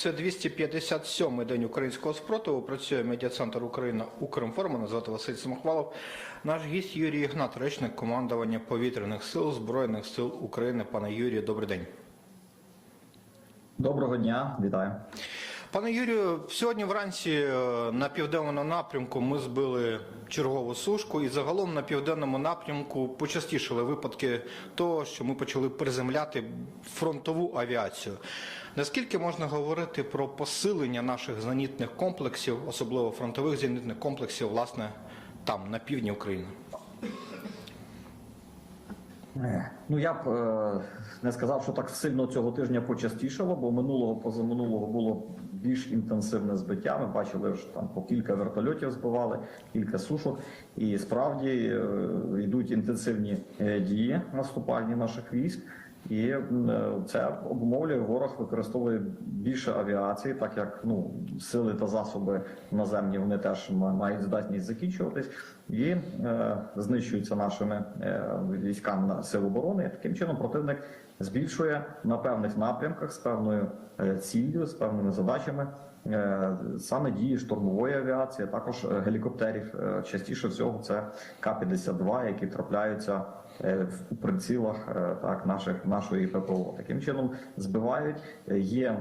Це 257-й день українського спротиву. Працює медіа-центр Україна Укрінформ. Мене звати Василь Самохвалов. Наш гість Юрій Ігнат, речник командування повітряних сил Збройних сил України. Пане Юрію, добрий день. Доброго дня, вітаю. Пане Юрію, сьогодні вранці е, на південному напрямку ми збили чергову сушку, і загалом на південному напрямку почастішили випадки того, що ми почали приземляти фронтову авіацію. Наскільки можна говорити про посилення наших зенітних комплексів, особливо фронтових зенітних комплексів, власне, там, на півдні України? Ну я б е, не сказав, що так сильно цього тижня почастішало, бо минулого позаминулого було більш інтенсивне збиття. Ми бачили що там по кілька вертольотів збивали, кілька сушок, і справді е, йдуть інтенсивні е, дії наступальні наших військ. І е, це обумовлює ворог використовує більше авіації, так як ну сили та засоби наземні вони теж мають здатність закінчуватись, і е, знищуються нашими е, військами на сил оборони. Таким чином противник збільшує на певних напрямках з певною е, ціллю, з певними задачами. е, Саме дії штурмової авіації, також е, гелікоптерів. Частіше всього це К-52, які трапляються в прицілах так наших нашої ППО. Таким чином збивають. Є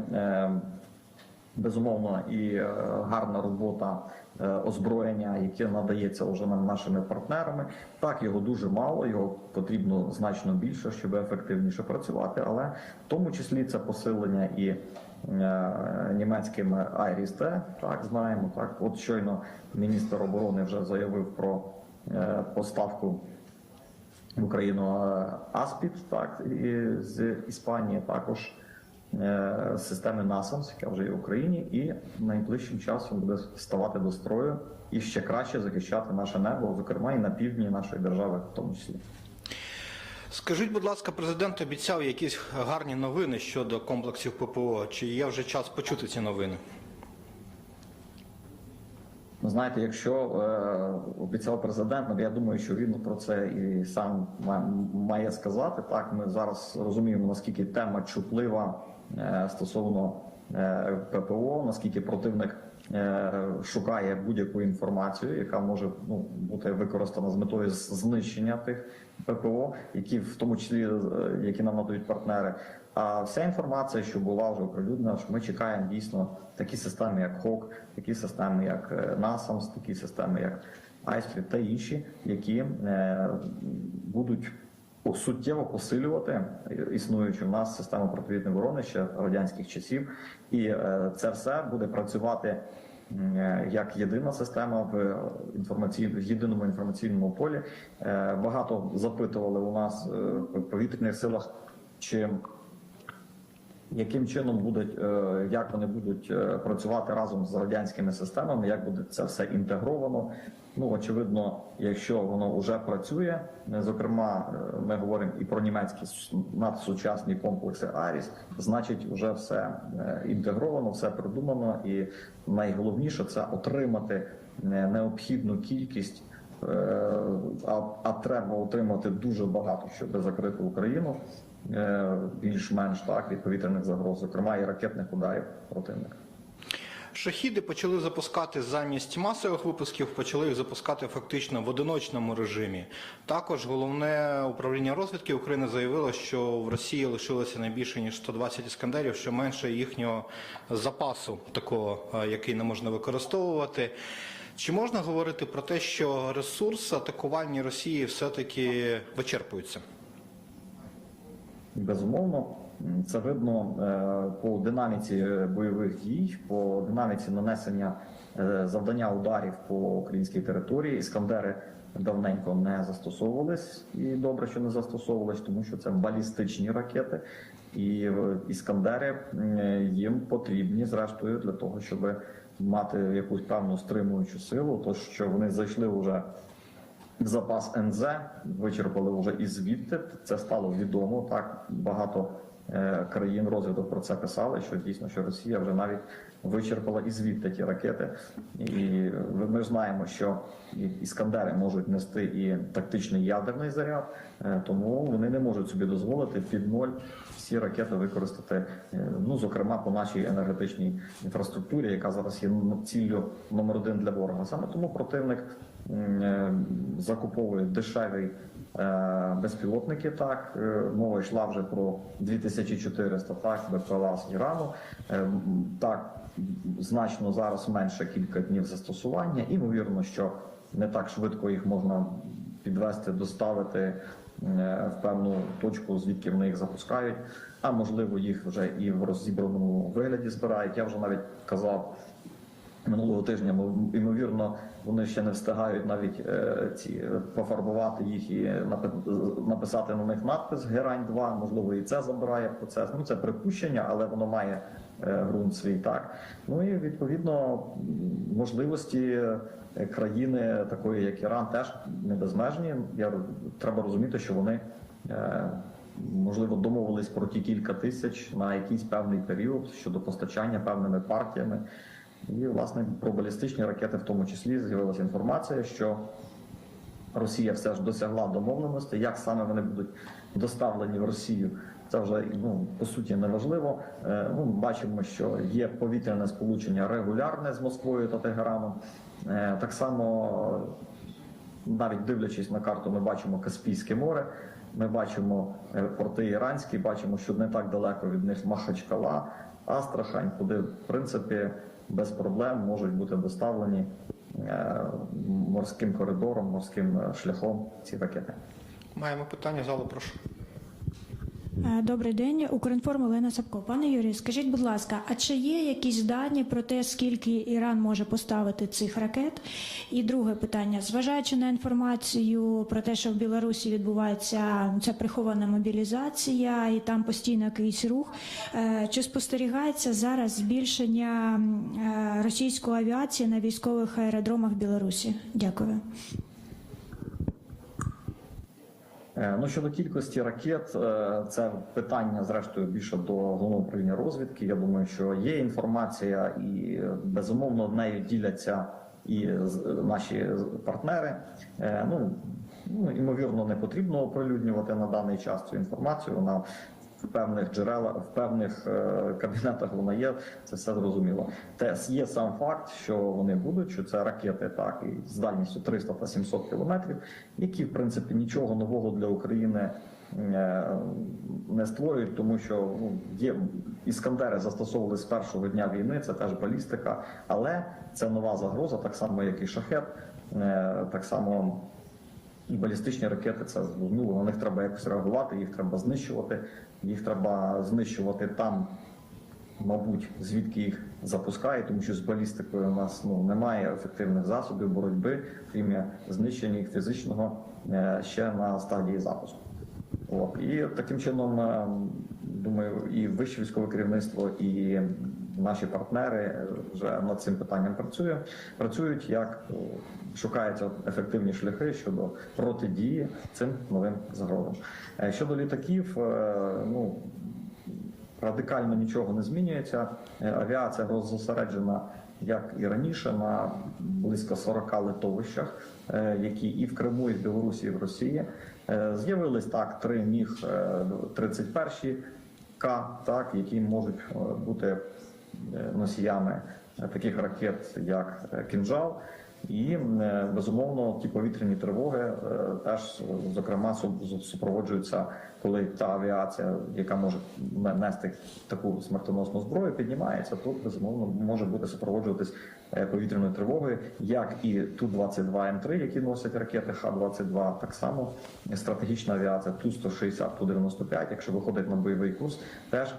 безумовно і е, гарна робота е, озброєння, яке надається вже нам нашими партнерами. Так його дуже мало, його потрібно значно більше, щоб ефективніше працювати. Але в тому числі це посилення і е, німецькими Айрісте, так знаємо. Так, от щойно міністр оборони вже заявив про поставку в Україну Аспід, так і з Іспанії також системи NASAMS, яка вже є в Україні, і найближчим часом буде ставати до строю і ще краще захищати наше небо, зокрема і на півдні нашої держави, в тому числі. Скажіть, будь ласка, президент обіцяв якісь гарні новини щодо комплексів ППО. Чи є вже час почути ці новини? Ну, знаєте, якщо е, обіцяв президент, ну я думаю, що він про це і сам має сказати. Так, ми зараз розуміємо, наскільки тема чутлива е, стосовно е, ППО, наскільки противник е, шукає будь-яку інформацію, яка може ну, бути використана з метою знищення тих ППО, які в тому числі е, які нам надають партнери. А вся інформація, що була вже оприлюднена, що ми чекаємо дійсно такі системи, як ХОК, такі системи, як е, NASAMS, такі системи, як Айстрі та інші, які е, будуть суттєво посилювати існуючу в нас систему противітної оборони ще радянських часів, і е, це все буде працювати е, як єдина система в інформаційному в єдиному інформаційному полі. Е, Багато запитували у нас в повітряних силах, чи яким чином будуть, як вони будуть працювати разом з радянськими системами, як буде це все інтегровано. Ну очевидно, якщо воно вже працює, зокрема, е, ми говоримо і про німецькі надсучасні комплекси Аріс, значить, вже все е, інтегровано, все придумано, і найголовніше це отримати е, необхідну кількість. А, а треба отримати дуже багато, щоб закрити Україну більш-менш так від повітряних загроз, зокрема і ракетних ударів противника. Шахіди почали запускати замість масових випусків, почали їх запускати фактично в одиночному режимі. Також головне управління розвідки України заявило, що в Росії лишилося не більше ніж 120 іскандерів, що менше їхнього запасу, такого, який не можна використовувати. Чи можна говорити про те, що ресурси атакувальні Росії все-таки вичерпуються? Безумовно, м, це видно е, по динаміці е, бойових дій, по динаміці нанесення е, завдання ударів по українській території. Іскандери давненько не застосовувались, і добре, що не застосовувались, тому що це балістичні ракети, і іскандери їм потрібні зрештою для того, щоб мати якусь певну стримуючу силу, то що вони зайшли вже запас НЗ вичерпали вже і звідти. Це стало відомо. Так багато країн розвиток про це писали. Що дійсно, що Росія вже навіть вичерпала і звідти ті ракети. І ми ж знаємо, що іскандери можуть нести і тактичний ядерний заряд, е, тому вони не можуть собі дозволити під ноль всі ракети використати, е, ну зокрема по нашій енергетичній інфраструктурі, яка зараз є ціллю номер один для ворога. Саме тому противник е, закуповує дешевий е, безпілотники. Так Е, мова йшла вже про 2400 так БПЛА з. Е, Так значно зараз менше кілька днів застосування. Імовірно, що не так швидко їх можна підвести, доставити е, в певну точку, звідки вони їх запускають. А можливо, їх вже і в розібраному вигляді збирають. Я вже навіть казав минулого тижня. Ймовірно, вони ще не встигають навіть е, ці е, пофарбувати їх і написати на них надпис Герань 2 Можливо, і це забирає процес. Ну це припущення, але воно має е, ґрунт свій так. Ну і відповідно можливості країни, такої як Іран, теж не безмежні. Я треба розуміти, що вони. Можливо, домовились про ті кілька тисяч на якийсь певний період щодо постачання певними партіями. І, власне, про балістичні ракети в тому числі з'явилася інформація, що Росія все ж досягла домовленості, як саме вони будуть доставлені в Росію. Це вже ну по суті неважливо. Е, Ну, бачимо, що є повітряне сполучення регулярне з Москвою та Тегераном. Е, Так само, навіть дивлячись на карту, ми бачимо Каспійське море. Ми бачимо е, порти іранські, бачимо, що не так далеко від них Махачкала, Астрахань, куди в принципі без проблем можуть бути доставлені е, морським коридором, морським е, шляхом ці ракети. Маємо питання залу, прошу. Е, Добрий день, Укрінформ Олена Сапко. Пане Юрій, скажіть, будь ласка, а чи є якісь дані про те, скільки Іран може поставити цих ракет? І друге питання: зважаючи на інформацію про те, що в Білорусі відбувається ця прихована мобілізація, і там постійно якийсь рух, е, чи спостерігається зараз збільшення е, російської авіації на військових аеродромах Білорусі? Дякую. Е, Ну щодо кількості ракет, е, це питання зрештою більше до головного управління розвідки. Я думаю, що є інформація, і безумовно нею діляться і наші партнери. Е, Ну ну ймовірно, не потрібно оприлюднювати на даний час цю інформацію. Вона в певних джерелах, в певних е, кабінетах вона є. Це все зрозуміло. Те є сам факт, що вони будуть, що це ракети, так і з дальністю 300 та 700 кілометрів, які в принципі нічого нового для України. е, Не створюють, тому що ну, є іскандери застосовували з першого дня війни. Це теж балістика, але це нова загроза, так само як і шахет, е, так само і балістичні ракети це ну, на них треба якось реагувати, їх треба знищувати. Їх треба знищувати там, мабуть, звідки їх запускають, тому що з балістикою у нас ну немає ефективних засобів боротьби, крім знищення їх фізичного е, ще на стадії запуску. От і таким чином, е, думаю, і вище військове керівництво, і наші партнери вже над цим питанням працює, працюють, як е, шукаються ефективні шляхи щодо протидії цим новим загрозам. Е, Щодо літаків, е, ну радикально нічого не змінюється. Е, Авіація роззосереджена, як і раніше, на близько 40 литовищах, які і в Криму, і в Білорусі, і в Росії. З'явились так три міг 31 К, так які можуть бути носіями таких ракет, як кінжал. І е, безумовно ті повітряні тривоги е, теж зокрема су- супроводжуються, коли та авіація, яка може нести таку смертоносну зброю, піднімається, то безумовно може бути супроводжуватись е, повітряною тривогою, як і ту 22 М3, які носять ракети Х-22, так само стратегічна авіація ту 160 ту 95 Якщо виходить на бойовий курс, теж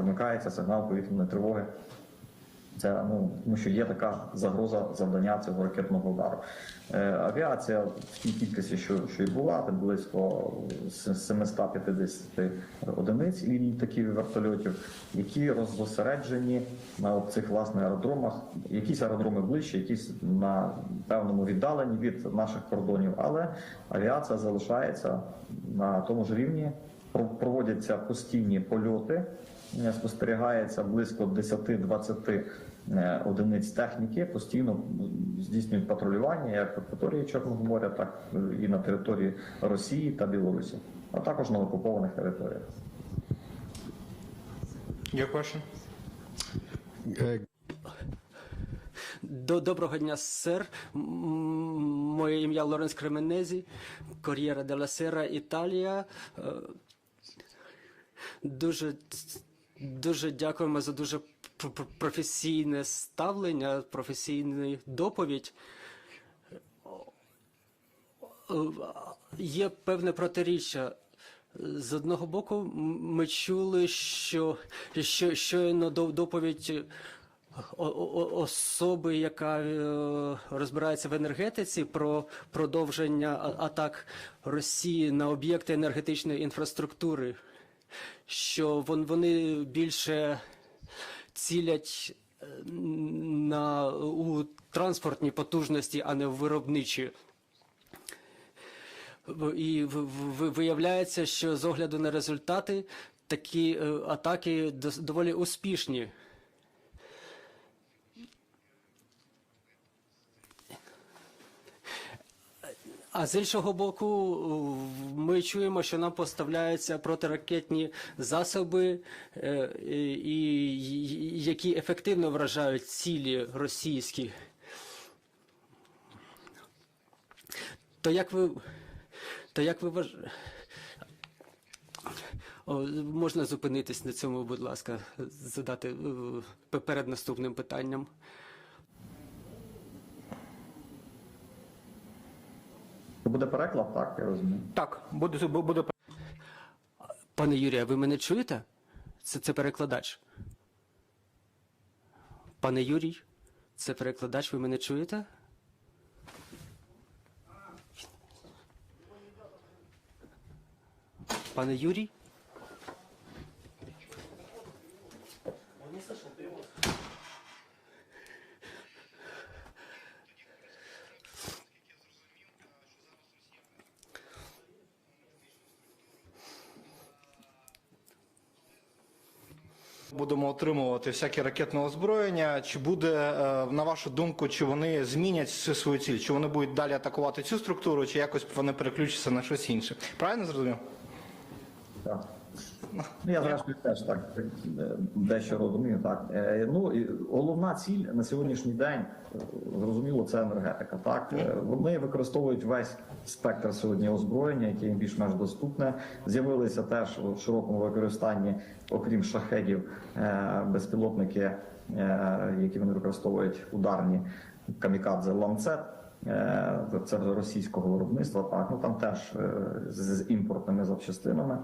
вмикається сигнал повітряної тривоги. Це ну тому, що є така загроза завдання цього ракетного удару. Е, авіація в тій кількості, що, що і була, там близько 750 одиниць і вертольотів, які роззосереджені на цих власне аеродромах. Якісь аеродроми ближче, якісь на певному віддаленні від наших кордонів, але авіація залишається на тому ж рівні. Проводяться постійні польоти спостерігається близько 10-20 е, одиниць техніки, постійно здійснюють патрулювання як в акваторії Чорного моря, так і на території Росії та Білорусі, а також на окупованих територіях. До доброго дня, сер. Моє ім'я Лоренс Кременезі, Кор'єра де ла Сера, Італія. Е, Дуже дуже дякуємо за дуже пр- пр- професійне ставлення, професійну доповідь. Є певне протиріччя. З одного боку, ми чули, що, що щойно до- доповідь особи, яка е, розбирається в енергетиці, про продовження атак Росії на об'єкти енергетичної інфраструктури, що вон- вони більше цілять е, на у транспортні потужності, а не в виробничі. І виявляється, що з огляду на результати такі е, атаки доволі успішні. А з іншого боку, ми чуємо, що нам поставляються протиракетні засоби, е, і, які ефективно вражають цілі російські. То як ви, то як ви вваж... О, можна зупинитись на цьому, будь ласка, задати е, перед наступним питанням. Буде переклад, так, я розумію. Так, буде, буде Пане Юрія, ви мене чуєте? Це, це перекладач. Пане Юрій, це перекладач, ви мене чуєте? Пане Юрій? Будемо отримувати всяке ракетне озброєння. Чи буде, е, на вашу думку, чи вони змінять свою ціль? Чи вони будуть далі атакувати цю структуру, чи якось вони переключаться на щось інше? Правильно зрозумів? Так. Ну, я зрештою теж так дещо розумію. Так Е, ну і головна ціль на сьогоднішній день е, зрозуміло, це енергетика. Так Е, вони використовують весь спектр сьогодні озброєння, яке їм більш-менш доступне. З'явилися теж у широкому використанні, окрім шахедів, безпілотники, які вони використовують ударні камікадзе ланцет. Е, Це російського виробництва, так ну там теж е, з імпортними запчастинами,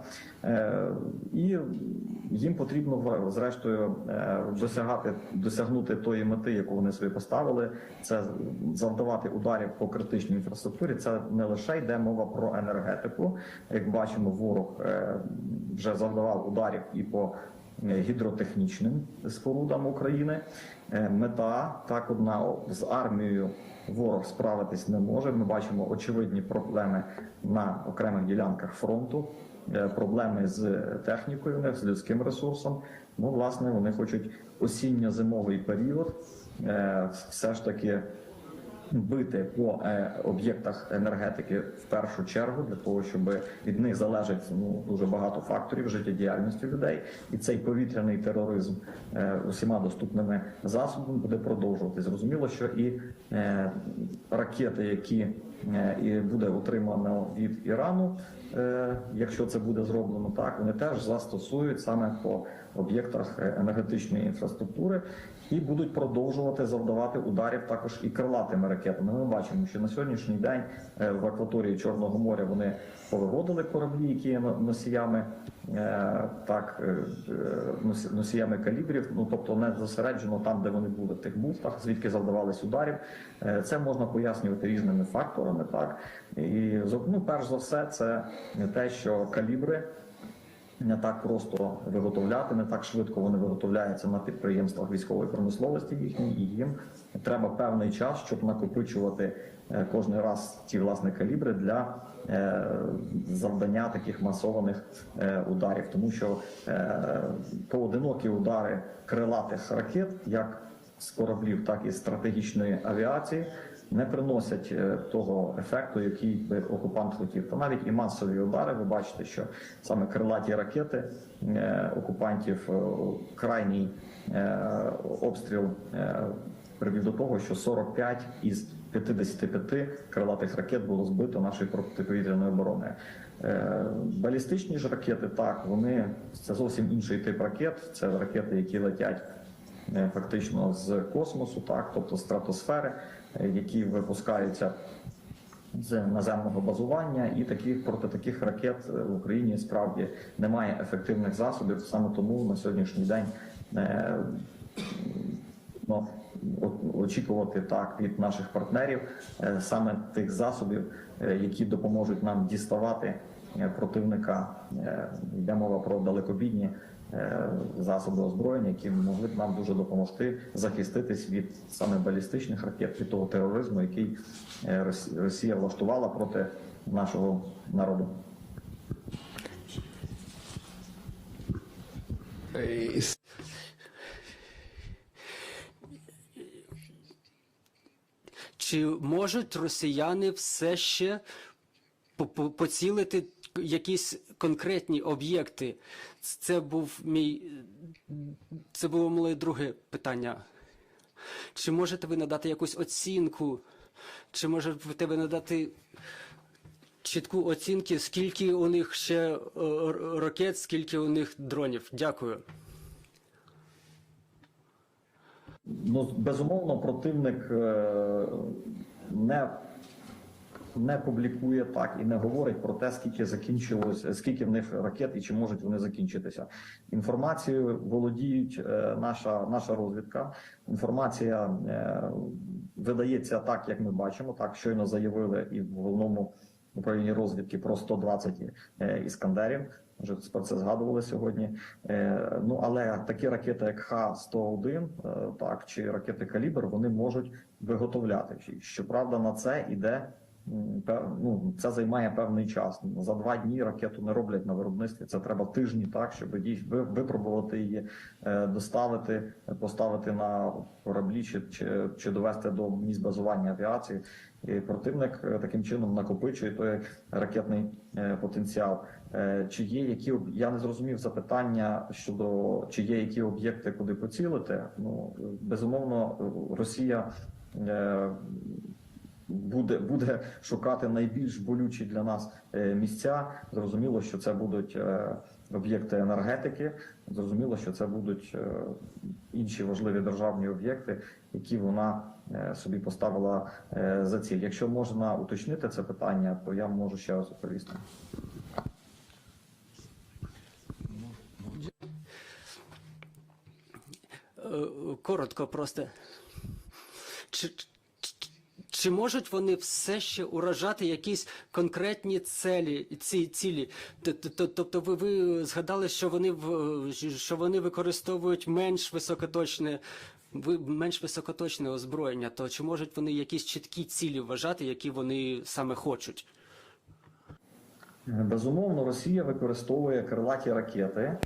Е, і їм потрібно зрештою досягати досягнути тої мети, яку вони собі поставили. Це завдавати ударів по критичній інфраструктурі. Це не лише йде мова про енергетику. Як бачимо, ворог вже завдавав ударів і по гідротехнічним спорудам України. Е, Мета так одна з армією ворог справитись не може. Ми бачимо очевидні проблеми на окремих ділянках фронту, е, проблеми з технікою, них, з людським ресурсом. Ну, власне, вони хочуть осінньо-зимовий період е, все ж таки бити по е, об'єктах енергетики в першу чергу для того, щоб від них залежить ну дуже багато факторів життєдіяльності людей, і цей повітряний тероризм е, усіма доступними засобами буде продовжувати. Зрозуміло, що і е, ракети, які і буде отримано від Ірану, якщо це буде зроблено так, вони теж застосують саме по об'єктах е, енергетичної інфраструктури і будуть продовжувати завдавати ударів також і крилатими ракетами. Ми бачимо, що на сьогоднішній день е, в акваторії Чорного моря вони повиводили кораблі, які є носіями е, так е, е, носіями калібрів. Ну тобто не зосереджено там, де вони були в тих бухтах, звідки завдавались ударів. Е, Це можна пояснювати різними факторами. Так і ну, перш за все, це те, що калібри не так просто виготовляти, не так швидко вони виготовляються на підприємствах військової промисловості їхній, і їм треба певний час, щоб накопичувати е, кожен раз ті власне калібри для е, завдання таких масованих е, ударів, тому що поодинокі удари крилатих ракет, як з кораблів, так і стратегічної авіації. Не приносять е, того ефекту, який би окупант хотів. Та навіть і масові удари, ви бачите, що саме крилаті ракети е, окупантів е, крайній обстріл привів до того, що 45 із 55 крилатих ракет було збито нашої протиповітряної оборони. Балістичні ж ракети, так, вони це зовсім інший тип ракет. Це ракети, які летять фактично з космосу, так, тобто стратосфери, які випускаються з наземного базування, і таких проти таких ракет е, в Україні справді немає ефективних засобів. Саме тому на сьогоднішній день е, ну, очікувати так від наших партнерів е, саме тих засобів, е, які допоможуть нам діставати е, противника. Е, Йде мова про далекобійні е, засоби озброєння, які могли б нам дуже допомогти захиститись від саме балістичних ракет, від того тероризму, який е, Росія влаштувала проти нашого народу. Чи можуть росіяни все ще по- по- поцілити якісь конкретні об'єкти? Це був мій це було моє друге питання. Чи можете ви надати якусь оцінку? Чи можете ви надати чітку оцінки, скільки у них ще е, ракет, скільки у них дронів? Дякую. Ну, безумовно, противник е, не, не публікує так і не говорить про те, скільки закінчилось, скільки в них ракет і чи можуть вони закінчитися. Інформацією володіють е, наша, наша розвідка. Інформація е, видається так, як ми бачимо. Так щойно заявили і в головному управлінні розвідки про 120 е, іскандерів. Вже про це згадували сьогодні. Ну але такі ракети, як Х-101, е, так чи ракети Калібр, вони можуть виготовляти. Щоправда, на це пев- ну, це займає певний час. За два дні ракету не роблять на виробництві. Це треба тижні, так щоб випробувати її, е, доставити, поставити на кораблі чи, чи, чи довести до місць базування авіації. І противник е, таким чином накопичує той ракетний е, потенціал. Чи є які я не зрозумів запитання щодо чи є які об'єкти, куди поцілити? Ну безумовно, Росія буде, буде шукати найбільш болючі для нас е, місця. Зрозуміло, що це будуть е, об'єкти енергетики. Зрозуміло, що це будуть е, інші важливі державні об'єкти, які вона собі поставила за ціль. Якщо можна уточнити це питання, то я можу ще раз відповісти. Коротко просто. Чи, чи, можуть вони все ще уражати якісь конкретні целі, ці цілі? Тобто ви, ви згадали, що вони що вони використовують менш високоточне ви- менш високоточне озброєння, то чи можуть вони якісь чіткі цілі вважати, які вони саме хочуть? Безумовно, Росія використовує крилаті ракети, е,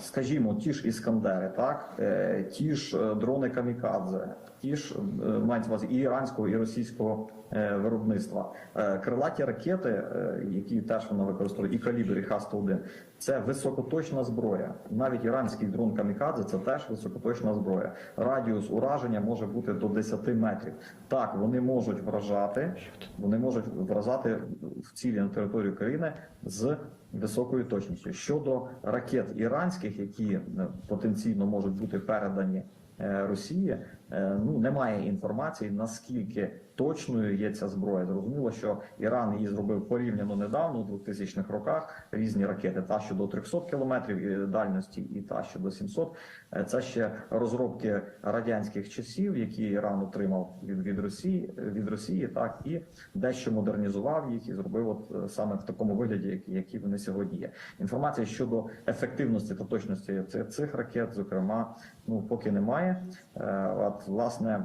скажімо, ті ж іскандери, так е, ті ж е, дрони камікадзе, ті ж е, мають увазі і іранського і російського е, виробництва. Е, Крилаті ракети, е, які теж вона використовує, і калібр, і Х-101, це високоточна зброя. Навіть іранський дрон камікадзе це теж високоточна зброя. Радіус ураження може бути до 10 метрів. Так, вони можуть вражати, вони можуть вражати в цілі на територію країни з високою точністю. Щодо ракет іранських, які е, потенційно можуть бути передані е, Росії, ну немає інформації наскільки точною є ця зброя. Зрозуміло, що Іран її зробив порівняно недавно, у 2000-х роках. Різні ракети, та що до 300 кілометрів е, дальності, і та що до 700. Е, Це ще розробки радянських часів, які Іран отримав від, від Росії від Росії, так і дещо модернізував їх і зробив от е, саме в такому вигляді, які, які вони сьогодні є. Інформація щодо ефективності та точності цих, ракет, зокрема, ну поки немає. Е, От власне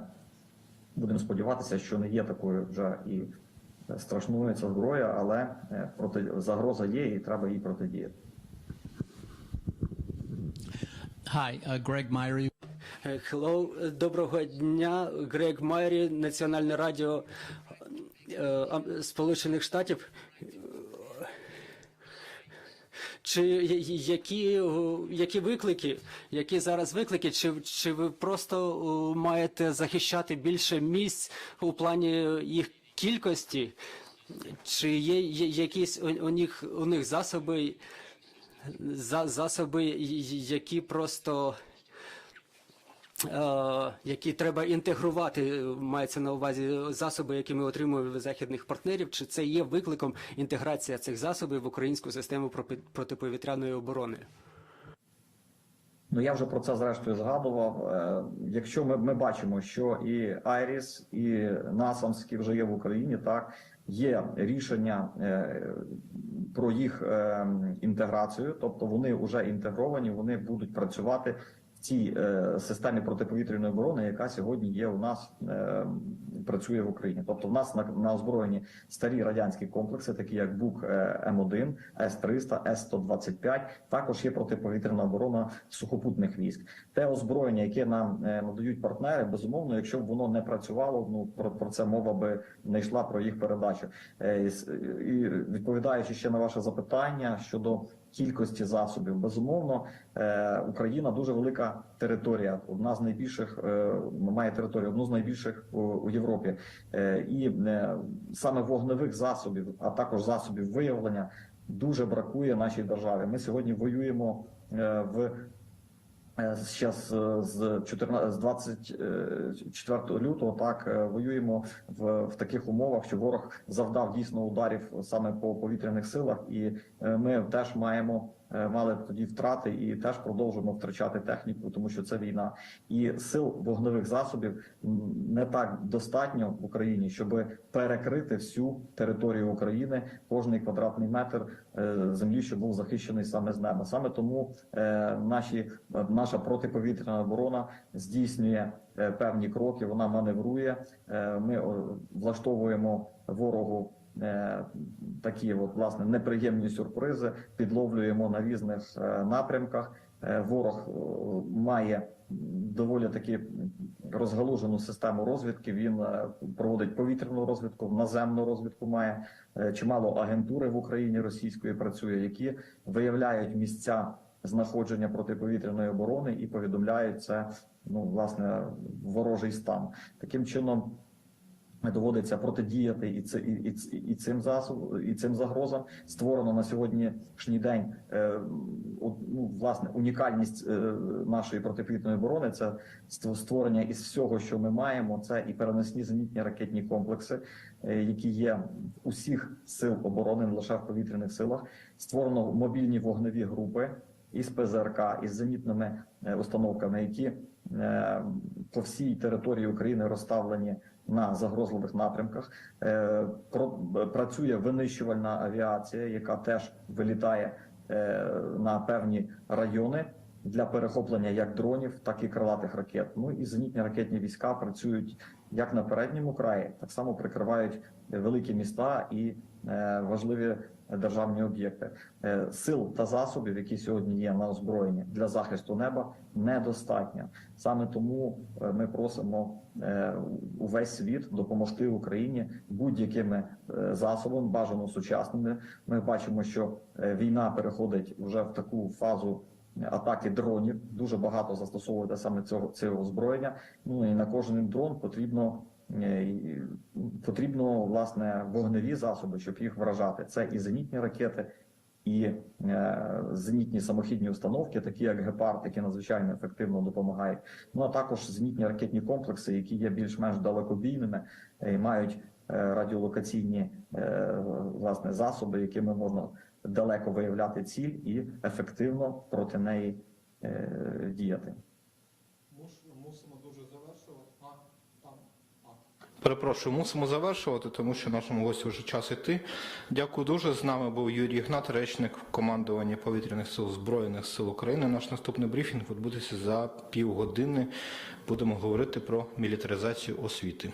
будемо сподіватися, що не є такою вже і страшною ця зброя, але е, проти загроза є, і треба їй протидіяти. Hi, uh, Greg Myrie. Hello, доброго дня. Грег Майрі, Національне радіо е, Ам- Сполучених Штатів. Чи які, які виклики, які зараз виклики? Чи, чи ви просто маєте захищати більше місць у плані їх кількості? Чи є, є якісь у, у них у них засоби, за, засоби, які просто які треба інтегрувати, мається на увазі засоби, які ми отримуємо від західних партнерів, чи це є викликом інтеграція цих засобів в українську систему протиповітряної оборони? Ну я вже про це зрештою згадував. Е, Якщо ми, ми бачимо, що і Айріс, і Насамський вже є в Україні, так є рішення е, про їх е, інтеграцію, тобто вони вже інтегровані, вони будуть працювати цій е, системі протиповітряної оборони, яка сьогодні є у нас е, працює в Україні. Тобто, в нас на, на озброєнні старі радянські комплекси, такі як БУК е, М1, С-300, С-125. Також є протиповітряна оборона сухопутних військ. Те озброєння, яке нам надають партнери, безумовно, якщо б воно не працювало, ну про, про це мова би не йшла про їх передачу. І відповідаючи ще на ваше запитання щодо кількості засобів, безумовно, е, Україна дуже велика територія, одна з найбільших е, має територію, одну з найбільших у, Європі, Е, і саме вогневих засобів, а також засобів виявлення. Дуже бракує нашій державі. Ми сьогодні воюємо в Е, з з 14, з 24 лютого так е, воюємо в, в таких умовах, що ворог завдав дійсно ударів саме по повітряних силах, і е, ми теж маємо мали тоді втрати і теж продовжуємо втрачати техніку, тому що це війна. І сил вогневих засобів не так достатньо в Україні, щоб перекрити всю територію України, кожний квадратний метр е, землі, що був захищений саме з неба. Саме тому е, наші е, наша протиповітряна оборона здійснює е, певні кроки. Вона маневрує. Е, Ми влаштовуємо ворогу. Е, Такі от власне неприємні сюрпризи підловлюємо на різних е, напрямках. Е, Ворог має доволі таки розгалужену систему розвідки. Він проводить повітряну розвідку, наземну розвідку має чимало агентури в Україні російської працює, які виявляють місця знаходження протиповітряної оборони і повідомляють це ну власне ворожий стан. Таким чином. Доводиться протидіяти і це і, і, і цим засоб, і цим загрозам створено на сьогоднішній день. Е, ну, власне унікальність е, нашої протиповітряної оборони це ст- створення із всього, що ми маємо. Це і переносні зенітні ракетні комплекси, е, які є усіх сил оборони, не лише в повітряних силах. Створено мобільні вогневі групи із ПЗРК, із зенітними е, установками, які е, по всій території України розставлені на загрозливих напрямках. Е, Працює винищувальна авіація, яка теж вилітає е, на певні райони для перехоплення як дронів, так і крилатих ракет. Ну і зенітні ракетні війська працюють як на передньому краї, так само прикривають великі міста і е, важливі державні об'єкти. Е, Сил та засобів, які сьогодні є на озброєнні для захисту неба, недостатньо. Саме тому е, ми просимо е, увесь світ допомогти Україні будь-якими засобами, бажано сучасними. Ми бачимо, що війна переходить вже в таку фазу. Атаки дронів дуже багато застосовується саме цього цього озброєння. Ну і на кожен дрон потрібно потрібно власне вогневі засоби, щоб їх вражати. Це і зенітні ракети, і е, зенітні самохідні установки, такі як гепард, які надзвичайно ефективно допомагають. Ну а також зенітні ракетні комплекси, які є більш-менш далекобійними е, і мають е, радіолокаційні е, власне засоби, якими можна далеко виявляти ціль і ефективно проти неї е, діяти. Мусимо дуже завершувати. Перепрошую, мусимо завершувати, тому що нашому гостю вже час іти. Дякую дуже. З нами був Юрій Ігнат, речник командування повітряних сил Збройних сил України. Наш наступний брифінг відбудеться за півгодини. Будемо говорити про мілітаризацію освіти.